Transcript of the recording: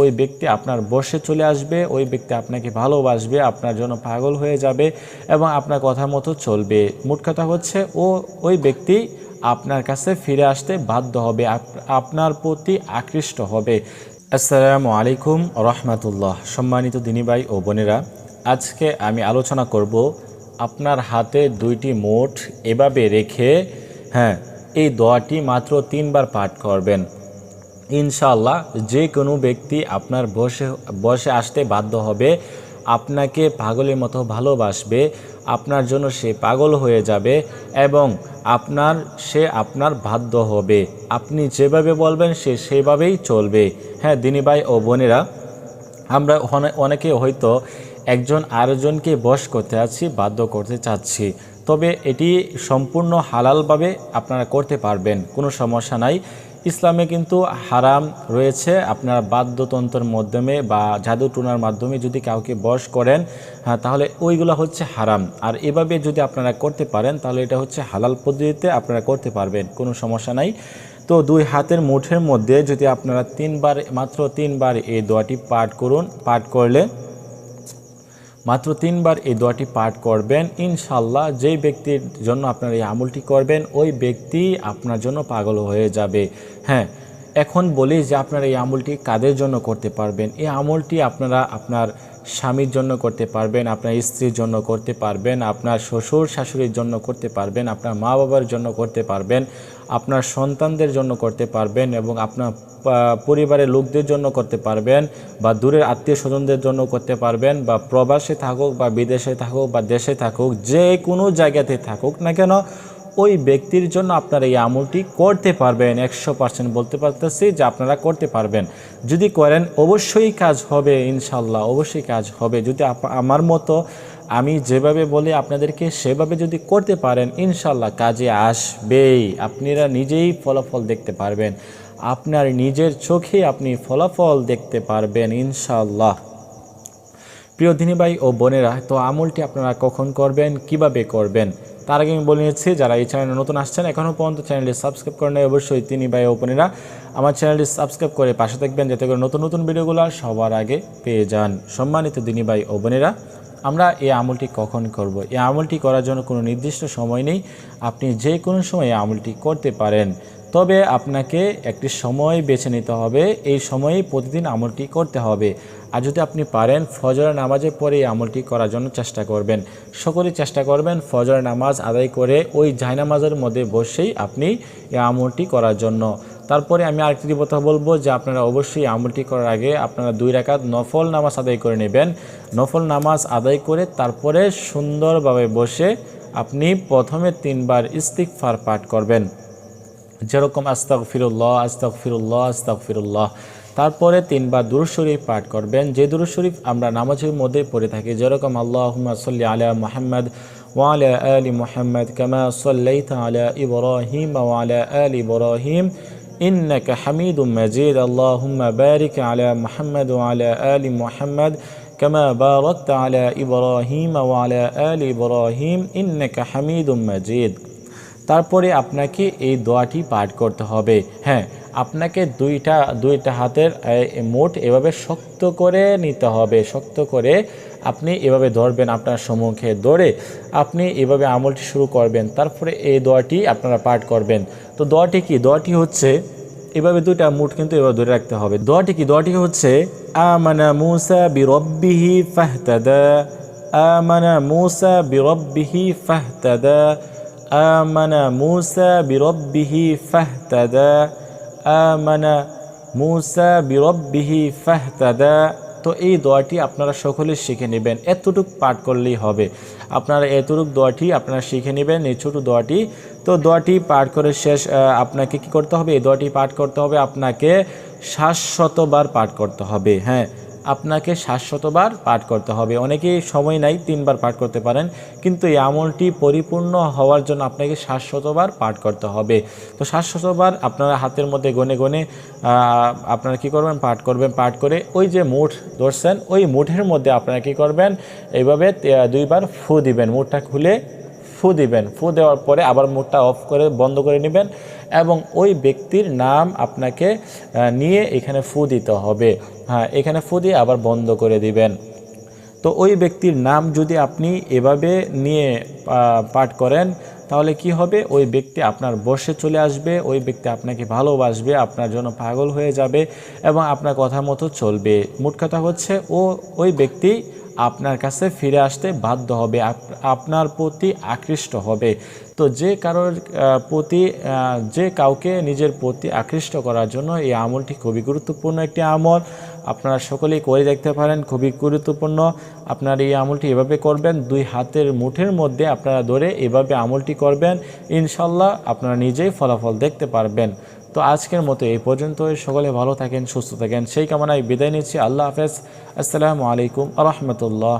ওই ব্যক্তি আপনার বসে চলে আসবে, ওই ব্যক্তি আপনাকে ভালোবাসবে, আপনার জন্য পাগল হয়ে যাবে এবং আপনার কথা মতো চলবে। মোট কথা হচ্ছে, ও, ওই ব্যক্তি আপনার কাছে ফিরে আসতে বাধ্য হবে আপনার প্রতি আকৃষ্ট হবে। আসসালামু আলাইকুম রহমতুল্লাহ সম্মানিত দিনী ভাই ও বোনেরা, আজকে আমি আলোচনা করব আপনার হাতে দুইটি মোট এভাবে রেখে হ্যাঁ এই দোয়াটি মাত্র তিনবার পাঠ করবেন। ইনশাআল্লাহ যে কোনো ব্যক্তি আপনার বসে বসে আসতে বাধ্য হবে। আপনাকে পাগলের মতো ভালোবাসবে। আপনার জন্য সে পাগল হয়ে যাবে এবং আপনার, সে আপনার বাধ্য হবে। আপনি যেভাবে বলবেন সে সেভাবেই চলবে। হ্যাঁ দিনী ভাই ও বোনেরা, আমরা অনে- অনেকে হয়তো একজন আরেকজনকে বশ করতে আছি বাধ্য করতে চাচ্ছি। তবে এটি সম্পূর্ণ হালালভাবে আপনারা করতে পারবেন, কোনো সমস্যা নাই। ইসলামে কিন্তু হারাম রয়েছে। আপনার বাদ্যতন্ত্রের মাধ্যমে বা জাদু টুনার মাধ্যমে যদি কাউকে বশ করেন হ্যাঁ, তাহলে ওইগুলো হচ্ছে হারাম। আর এভাবে যদি আপনারা করতে পারেন তাহলে এটা হচ্ছে হালাল পদ্ধতিতে আপনারা করতে পারবেন কোনো সমস্যা নাই। তো দুই হাতের মুঠের মধ্যে যদি আপনারা তিনবার মাত্র তিনবার এই দোয়াটি পাঠ করুন পাঠ করলে মাত্র তিনবার এই দোয়াটি পাঠ করবেন ইনশাল্লাহ যেই ব্যক্তির জন্য আপনার এই আমলটি করবেন, ওই ব্যক্তি আপনার জন্য পাগল হয়ে যাবে। হ্যাঁ এখন বলি যে আপনারা এই আমলটি কাদের জন্য করতে পারবেন? এই আমলটি আপনারা আপনার স্বামীর জন্য করতে পারবেন, আপনার স্ত্রীর জন্য করতে পারবেন, আপনার শ্বশুর শাশুড়ির জন্য করতে পারবেন, আপনার মা বাবার জন্য করতে পারবেন, আপনার সন্তানদের জন্য করতে পারবেন এবং আপনার পরিবারের লোকদের জন্য করতে পারবেন বা দূরের আত্মীয় স্বজনদের জন্য করতে পারবেন বা প্রবাসে থাকুক বা বিদেশে থাকুক বা দেশে থাকুক, যে কোনো জায়গাতে থাকুক না কেন ওই ব্যক্তির জন্য আপনারা এই আমলটি করতে পারবেন। একশো পার্সেন্ট বলতে পারতেছি যে আপনারা করতে পারবেন। যদি করেন, অবশ্যই কাজ হবে ইনশাল্লাহ অবশ্যই কাজ হবে। যদি আমার মতো আমি যেভাবে বলি, আপনাদেরকে সেভাবে যদি করতে পারেন ইনশাল্লাহ কাজে আসবেই। আপনারা নিজেই ফলাফল দেখতে পারবেন। আপনার নিজের চোখে আপনি ফলাফল দেখতে পারবেন ইনশাল্লাহ প্রিয় দিনী ভাই ও বোনেরা, তো আমলটি আপনারা কখন করবেন, কীভাবে করবেন? তার আগে আমি বলে নিচ্ছি যারা এই চ্যানেলে নতুন আসছেন, এখনও পর্যন্ত চ্যানেলটি সাবস্ক্রাইব করেন নেয় অবশ্যই তিনি ভাই ওপেনেরা আমার চ্যানেলটি সাবস্ক্রাইব করে পাশে থাকবেন, যাতে করে নতুন নতুন ভিডিওগুলো সবার আগে পেয়ে যান। সম্মানিত দিনী ভাই ও বোনেরা আমরা এই আমলটি কখন করব। এই আমলটি করার জন্য কোনো নির্দিষ্ট সময় নেই। আপনি যে কোনো সময় এই আমলটি করতে পারেন। তবে আপনাকে একটি সময় বেছে নিতে হবে। এই সময়ে প্রতিদিন আমলটি করতে হবে। আর যদি আপনি পারেন ফজর নামাজের পরে এই আমলটি করার জন্য চেষ্টা করবেন। সকলেই চেষ্টা করবেন ফজর নামাজ আদায় করে ওই জায়নামাজের মধ্যে বসেই আপনি এই আমলটি করার জন্য। তারপরে আমি আরেকটি কথা বলব যে, আপনারা অবশ্যই আমলটি করার আগে আপনারা দুই রাকাত নফল নামাজ আদায় করে নেবেন। নফল নামাজ আদায় করে তারপরে সুন্দরভাবে বসে আপনি প্রথমে তিনবার ইস্তিকফার পাঠ করবেন। যেরকম আস্তাক ফিরুল্লাহ আস্তাক ফিরুল্লাহ আস্তাক ফিরুল্লাহ তারপরে তিনবার দুরুদ শরীফ পাঠ করবেন যে দুরুদ শরীফ আমরা নামাজের মধ্যে পড়ে থাকি যেরকম আল্লাহ সাল্লি আলা মোহাম্মদ ওয়ালা আলি মোহাম্মদ কামা সাল্লাইতা আলা ইব্রাহিম ওয়ালা আলি ইব্রাহিম إنك حميد مجيد اللهم بارك على محمد وعلى آل محمد كما باركت على إبراهيم وعلى آل إبراهيم إنك حميد مجيد তারপরে আপনাকে এই দোয়াটি পাঠ করতে হবে। হ্যাঁ আপনাকে দুইটা দুইটা হাতের মুঠ এভাবে শক্ত করে নিতে হবে। শক্ত করে আপনি এভাবে ধরবেন আপনার সম্মুখে ধরে আপনি এভাবে আমলটি শুরু করবেন, তারপরে এই দোয়াটি আপনারা পাঠ করবেন। তো দোয়াটি কি? দোয়াটি হচ্ছে এভাবে দুইটা মুঠ কিন্তু এভাবে ধরে রাখতে হবে। দোয়াটি কি? দোয়াটি হচ্ছে, আমানা মুসা বিরব্বিহি ফাহতাদা, আমানা মুসা বিরব্বিহি ফাহতাদা। আমানা মুসা বিরব্বিহি ফাহতাদা আমানা মুসা বিরব্বিহি ফাহতাদা তো এই দোয়াটি আপনারা সকলে শিখে নেবেন। এতটুক পাঠ করলেই হবে। আপনারা এতটুক দোয়াটি আপনারা শিখে নেবেন, এই ছোটো দোয়াটি। তো দোয়াটি পাঠ করে শেষ আপনাকে কি করতে হবে? এই দোয়াটি পাঠ করতে হবে আপনাকে শাশ্বতবার পাঠ করতে হবে। হ্যাঁ। আপনাকে শাশ্বতবার পাঠ করতে হবে। অনেকেই সময় নাই তিনবার পাঠ করতে পারেন, কিন্তু এই আমলটি পরিপূর্ণ হওয়ার জন্য আপনাকে শাশ্বতবার পাঠ করতে হবে। তো শাশ্বতবার আপনারা হাতের মধ্যে গনে গনে আপনারা কি করবেন? পাঠ করবেন, পাঠ করে ওই যে মুঠ ধরছেন, ওই মুঠের মধ্যে আপনারা কি করবেন? এইভাবে দুইবার ফু দিবেন, মুঠটা খুলে ফু দিবেন। ফু দেওয়ার পরে আবার মুখটা অফ করে বন্ধ করে নেবেন এবং ওই ব্যক্তির নাম আপনাকে নিয়ে এখানে ফু দিতে হবে। হ্যাঁ এখানে ফু দিয়ে আবার বন্ধ করে দিবেন। তো ওই ব্যক্তির নাম যদি আপনি এভাবে নিয়ে পাঠ করেন, তাহলে কি হবে? ওই ব্যক্তি আপনার বসে চলে আসবে, ওই ব্যক্তি আপনাকে ভালোবাসবে, আপনার জন্য পাগল হয়ে যাবে এবং আপনার কথা মতো চলবে। মোট কথা হচ্ছে ও, ওই ব্যক্তি আপনার কাছে ফিরে আসতে বাধ্য হবে, আপ- আপনার প্রতি আকৃষ্ট হবে। তো যে কারোর প্রতি যে কাউকে নিজের প্রতি আকৃষ্ট করার জন্য এই আমলটি খুবই গুরুত্বপূর্ণ একটি আমল। আপনারা সকলেই করে দেখতে পারেন, খুবই গুরুত্বপূর্ণ। আপনার এই আমলটি এভাবে করবেন, দুই হাতের মুঠের মধ্যে আপনারা ধরে এভাবে আমলটি করবেন। ইনশাল্লাহ আপনারা নিজেই ফলাফল দেখতে পারবেন। তো আজকের মতো এই পর্যন্ত সকলে ভালো থাকেন, সুস্থ থাকেন। সেই কামনায় বিদায় নিচ্ছি। আল্লাহ হাফেজ। আসসালামু আলাইকুম রহমতুল্লাহ।